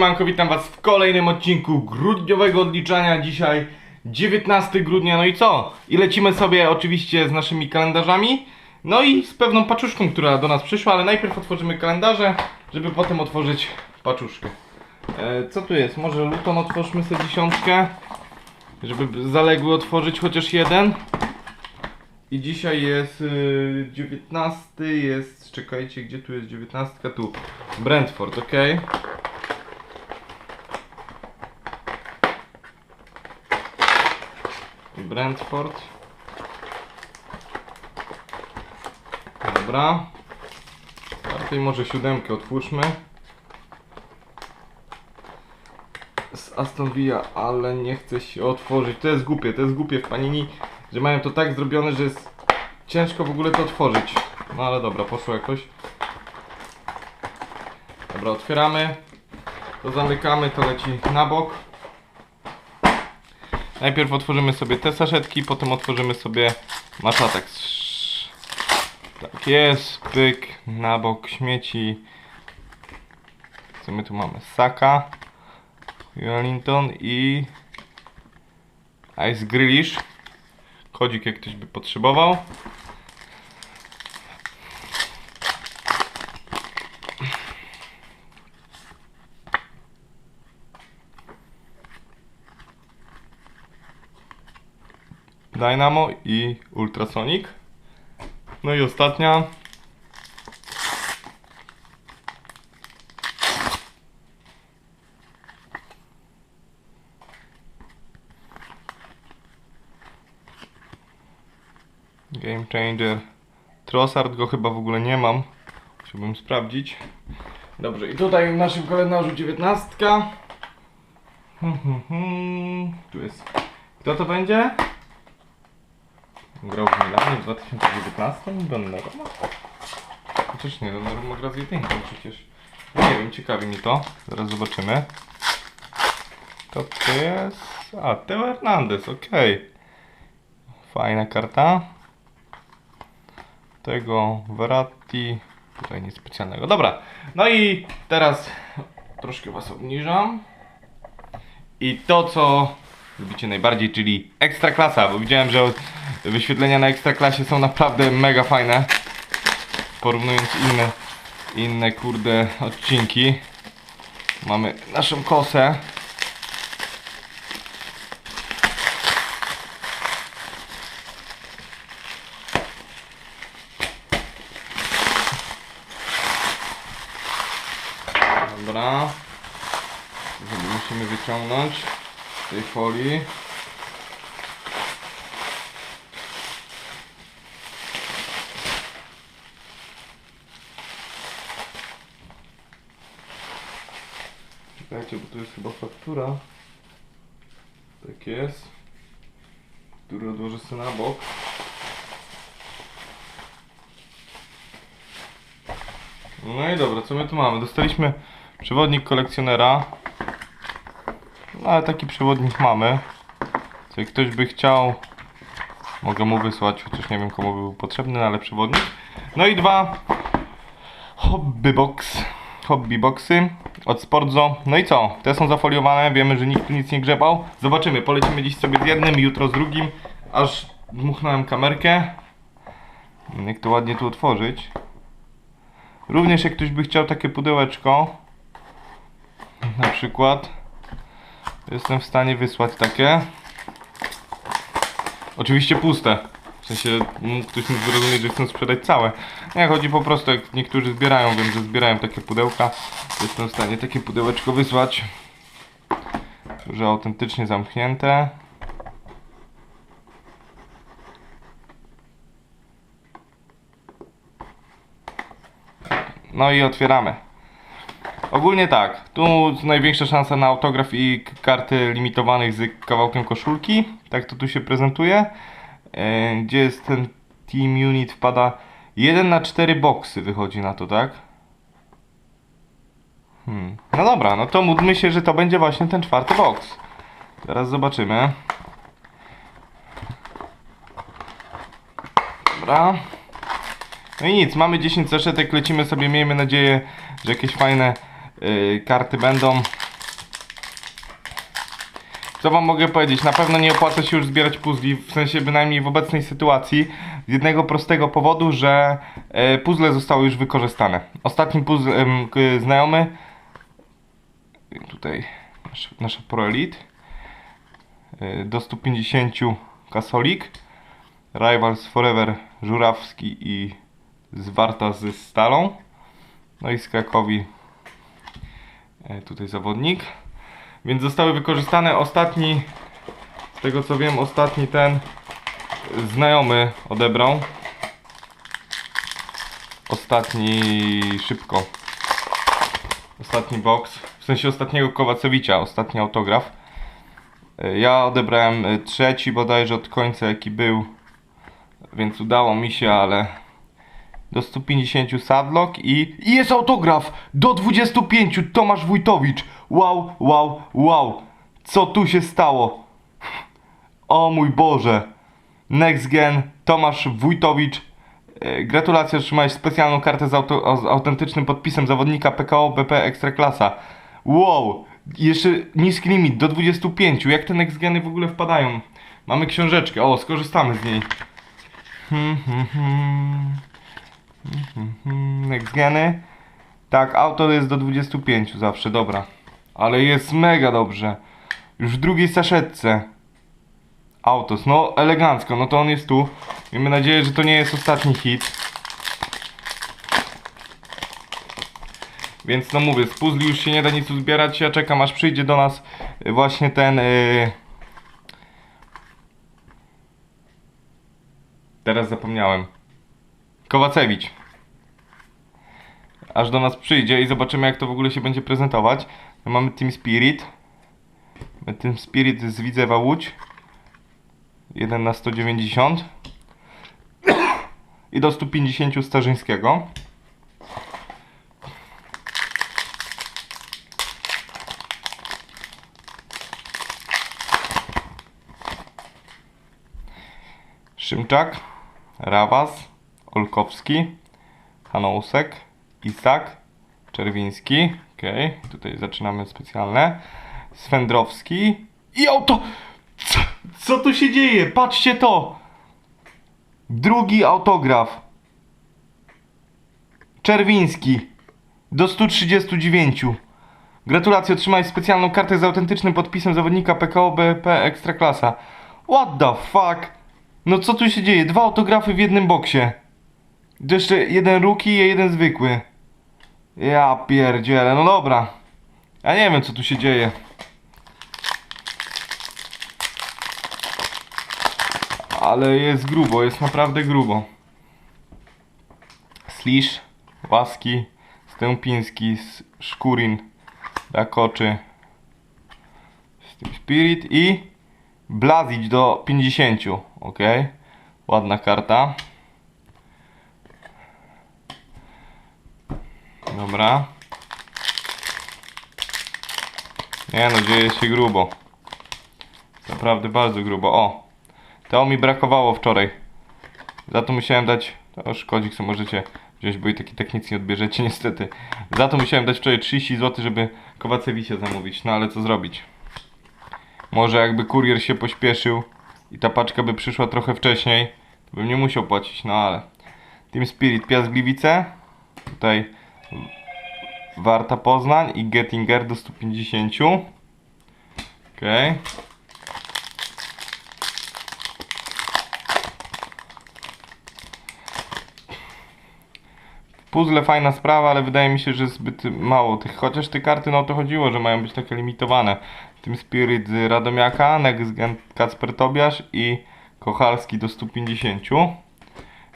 Manko, witam was w kolejnym odcinku grudniowego odliczania. Dzisiaj 19 grudnia, no i co? I lecimy sobie oczywiście z naszymi kalendarzami. No i z pewną paczuszką, która do nas przyszła, ale najpierw otworzymy kalendarze, żeby potem otworzyć paczuszkę. E, co tu jest? Może luton otwórzmy sobie dziesiątkę, żeby zaległy otworzyć chociaż jeden. I dzisiaj jest y, 19, jest, czekajcie, gdzie tu jest 19? Tu, Brentford, ok? Brentford. Dobra. Lepiej może siódemkę otwórzmy. Z Aston Villa, ale nie chce się otworzyć. To jest głupie, to jest głupie w Panini, że mają to tak zrobione, że jest ciężko w ogóle to otworzyć. No ale dobra, poszło jakoś. Dobra, otwieramy. To zamykamy, to leci na bok. Najpierw otworzymy sobie te saszetki, potem otworzymy sobie maczatek. Tak jest, pyk, na bok śmieci. Co my tu mamy? Saka, Wellington i Ice Grillish. Kodzik jak ktoś by potrzebował. Dynamo i Ultrasonic. No i ostatnia. Game Changer. Trossard go chyba w ogóle nie mam. Musiałbym sprawdzić. Dobrze, i tutaj w naszym kalendarzu 19. Hmm, hmm, hmm. Tu jest. Kto to będzie? Grał w Milanie w 2019? Donnarumma? Chociaż nie, Donnarumma gra z jedynką przecież. No nie wiem, ciekawi mi to. Zaraz zobaczymy. To to jest... A, Teo Hernandez, okej. Fajna karta. Tego Verratti. Tutaj nic specjalnego. Dobra, no i teraz troszkę was obniżam. I to, co lubicie najbardziej, czyli Ekstraklasa, bo widziałem, że wyświetlenia na Ekstraklasie są naprawdę mega fajne. Porównując inne, inne kurde odcinki. Mamy naszą kosę. Dobra. Musimy wyciągnąć tej folii. Czekajcie, bo tu jest chyba faktura. Tak jest. Który odłożę sobie na bok. No i dobra, co my tu mamy? Dostaliśmy przewodnik kolekcjonera. No ale taki przewodnik mamy. Co jak ktoś by chciał, mogę mu wysłać, chociaż nie wiem komu by był potrzebny, ale przewodnik. No i dwa hobby box, hobby boxy od Sportzo. No i co? Te są zafoliowane, wiemy, że nikt tu nic nie grzebał. Zobaczymy, polecimy dziś sobie z jednym, jutro z drugim. Aż dmuchnąłem kamerkę. Jak to ładnie tu otworzyć. Również jak ktoś by chciał takie pudełeczko, na przykład, jestem w stanie wysłać takie. Oczywiście puste. W sensie mógł ktoś mógł zrozumieć, że chcę sprzedać całe. Nie, chodzi po prostu, jak niektórzy zbierają, wiem, że zbierają takie pudełka, jestem w stanie takie pudełeczko wysłać. Że autentycznie zamknięte. No i otwieramy. Ogólnie tak, tu największa szansa na autograf i karty limitowanych z kawałkiem koszulki. Tak to tu się prezentuje. E, gdzie jest ten Team Unit wpada 1 na 4 boksy wychodzi na to, tak? Hmm. No dobra, no to módlmy się, że to będzie właśnie ten czwarty boks. Teraz zobaczymy. Dobra. No i nic, mamy 10 saszetek, lecimy sobie, miejmy nadzieję, że jakieś fajne karty będą. Co wam mogę powiedzieć? Na pewno nie opłaca się już zbierać puzli, w sensie bynajmniej w obecnej sytuacji, z jednego prostego powodu, że e, puzzle zostały już wykorzystane. Ostatni puzzle, znajomy, tutaj nasz, nasza Pro Elite, e, do 150 kasolik, Rivals Forever Żurawski i Zwarta ze Stalą, no i z Krakowi tutaj zawodnik. Więc zostały wykorzystane ostatni, z tego co wiem, ostatni ten znajomy odebrał. Ostatni szybko. Ostatni box. W sensie ostatniego Kowacewicza, ostatni autograf. E, Ja odebrałem e, trzeci bodajże od końca jaki był. Więc udało mi się, ale do 150 Sadlock i, i jest autograf do 25 Tomasz Wójtowicz. Wow, wow, wow. Co tu się stało? O mój Boże. Next Gen Tomasz Wójtowicz. E, Gratulacje, otrzymałeś specjalną kartę z, auto, z autentycznym podpisem zawodnika PKO BP Ekstraklasa. Wow, jeszcze niski limit do 25. Jak te Next Geny w ogóle wpadają? Mamy książeczkę, o, skorzystamy z niej. Hmm, hmm, hmm. Mhm, Next geny. Tak, auto jest do 25 zawsze, dobra. Ale jest mega dobrze. Już w drugiej saszetce. Autos, no elegancko, no to on jest tu. Miejmy nadzieję, że to nie jest ostatni hit. Więc no mówię, z puzli już się nie da nic uzbierać. Ja czekam aż przyjdzie do nas y, właśnie ten... Yy... Teraz zapomniałem. Kowacewicz. Aż do nas przyjdzie i zobaczymy jak to w ogóle się będzie prezentować. Mamy Team Spirit. Team Spirit z Widzewa Łódź. 1 na 190. I do 150 Starzyńskiego. Szymczak, Rawas, Olkowski, Hanousek, Isak, Czerwiński, okej, tutaj zaczynamy specjalne, Swędrowski i auto! Co, co tu się dzieje? Patrzcie to! Drugi autograf. Czerwiński do 139. Gratulacje, otrzymałeś specjalną kartę z autentycznym podpisem zawodnika PKO BP Ekstraklasa. What the fuck? No co tu się dzieje? Dwa autografy w jednym boksie. Jeszcze jeden rookie i jeden zwykły. Ja pierdzielę, no dobra. Ja nie wiem co tu się dzieje. Ale jest grubo, jest naprawdę grubo. Slish, Łaski, Stępiński, Szkurin, Dakoczy, Steam Spirit i Blazić do 50. Ok, ładna karta. Dobra. Nie no, dzieje się grubo. Naprawdę bardzo grubo. O! To mi brakowało wczoraj. Za to musiałem dać. To szkodzi, co możecie wziąć, bo i taki tak nic nie odbierzecie, niestety. Za to musiałem dać wczoraj 30 zł, żeby Kowacewicie zamówić. No ale co zrobić? Może jakby kurier się pośpieszył i ta paczka by przyszła trochę wcześniej, to bym nie musiał płacić, no ale. Team Spirit Piast Gliwice. Tutaj Warta Poznań i Gettinger do 150. Okej. Puzzle fajna sprawa, ale wydaje mi się, że zbyt mało tych. Chociaż te karty, no to chodziło, że mają być takie limitowane. Tym Spirit z Radomiaka, Next Gen Kacper Tobiasz i Kochalski do 150.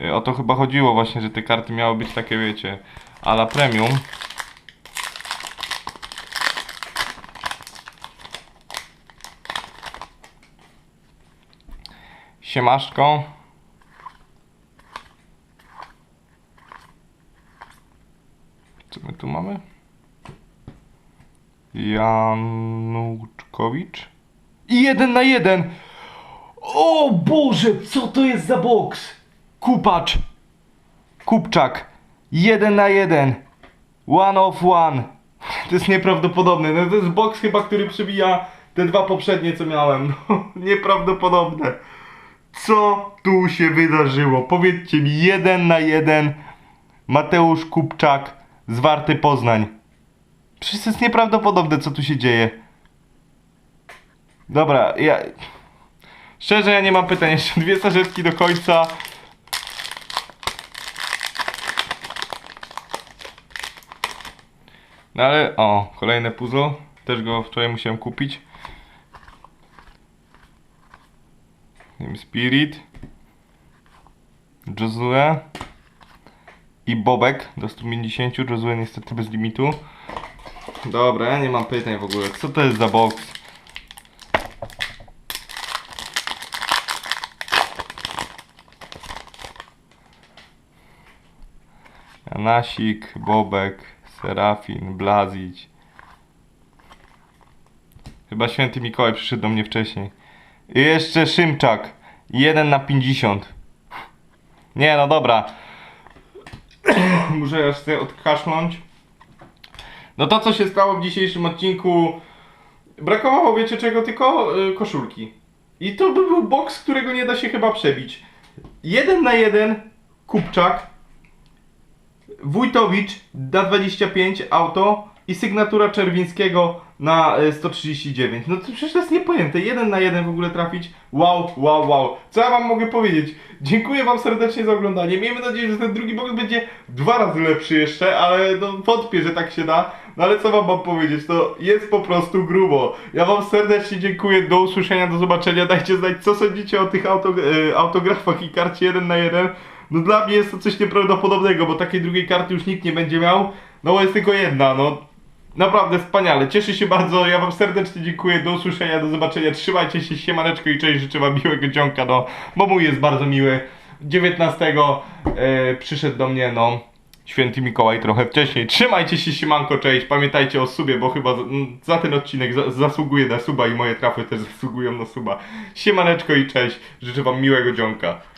Y, O to chyba chodziło właśnie, że te karty miały być takie, wiecie, a la premium. Siemaszko. Co my tu mamy? Januczkowicz. I jeden na jeden! O Boże, co to jest za boks? Kupacz. Kupczak. Jeden na jeden. One of one. To jest nieprawdopodobne. No to jest boks chyba, który przebija te dwa poprzednie co miałem. No, nieprawdopodobne. Co tu się wydarzyło? Powiedzcie mi, jeden na jeden Mateusz Kupczak z Warty Poznań. Przecież to jest nieprawdopodobne, co tu się dzieje. Dobra, ja... Szczerze, ja nie mam pytań. Jeszcze dwie sarzetki do końca. No ale, o, kolejne puzzle. Też go wczoraj musiałem kupić. Spirit. Josue. I Bobek do 150. Josue niestety bez limitu. Dobra, ja nie mam pytań w ogóle. Co to jest za box? Janasik, Bobek, Serafin, Blazić. Chyba święty Mikołaj przyszedł do mnie wcześniej. I jeszcze Szymczak. 1 na 50. Nie, no dobra. Muszę aż sobie odkaszlnąć. No to co się stało w dzisiejszym odcinku. Brakowało wiecie czego? Tylko y, koszulki. I to by był boks, którego nie da się chyba przebić. Jeden na jeden Kupczak. Wójtowicz da 25 auto i sygnatura Czerwińskiego na e, 139. No to przecież to jest niepojęte. Jeden na jeden w ogóle trafić. Wow, wow, wow. Co ja wam mogę powiedzieć? Dziękuję wam serdecznie za oglądanie. Miejmy nadzieję, że ten drugi box będzie dwa razy lepszy jeszcze, ale no wątpię, że tak się da. No ale co wam mam powiedzieć? To jest po prostu grubo. Ja wam serdecznie dziękuję. Do usłyszenia, do zobaczenia. Dajcie znać, co sądzicie o tych auto, e, autografach i karcie jeden na jeden. No dla mnie jest to coś nieprawdopodobnego, bo takiej drugiej karty już nikt nie będzie miał. No bo jest tylko jedna, no. Naprawdę wspaniale. Cieszę się bardzo. Ja wam serdecznie dziękuję. Do usłyszenia, do zobaczenia. Trzymajcie się, siemaneczko i cześć. Życzę wam miłego dzionka, no. Bo mój jest bardzo miły. 19 e, przyszedł do mnie, no. Święty Mikołaj trochę wcześniej. Trzymajcie się, siemanko, cześć. Pamiętajcie o subie, bo chyba za, m, za ten odcinek za, zasługuje na suba i moje trafy też zasługują na suba. Siemaneczko i cześć. Życzę wam miłego dzionka.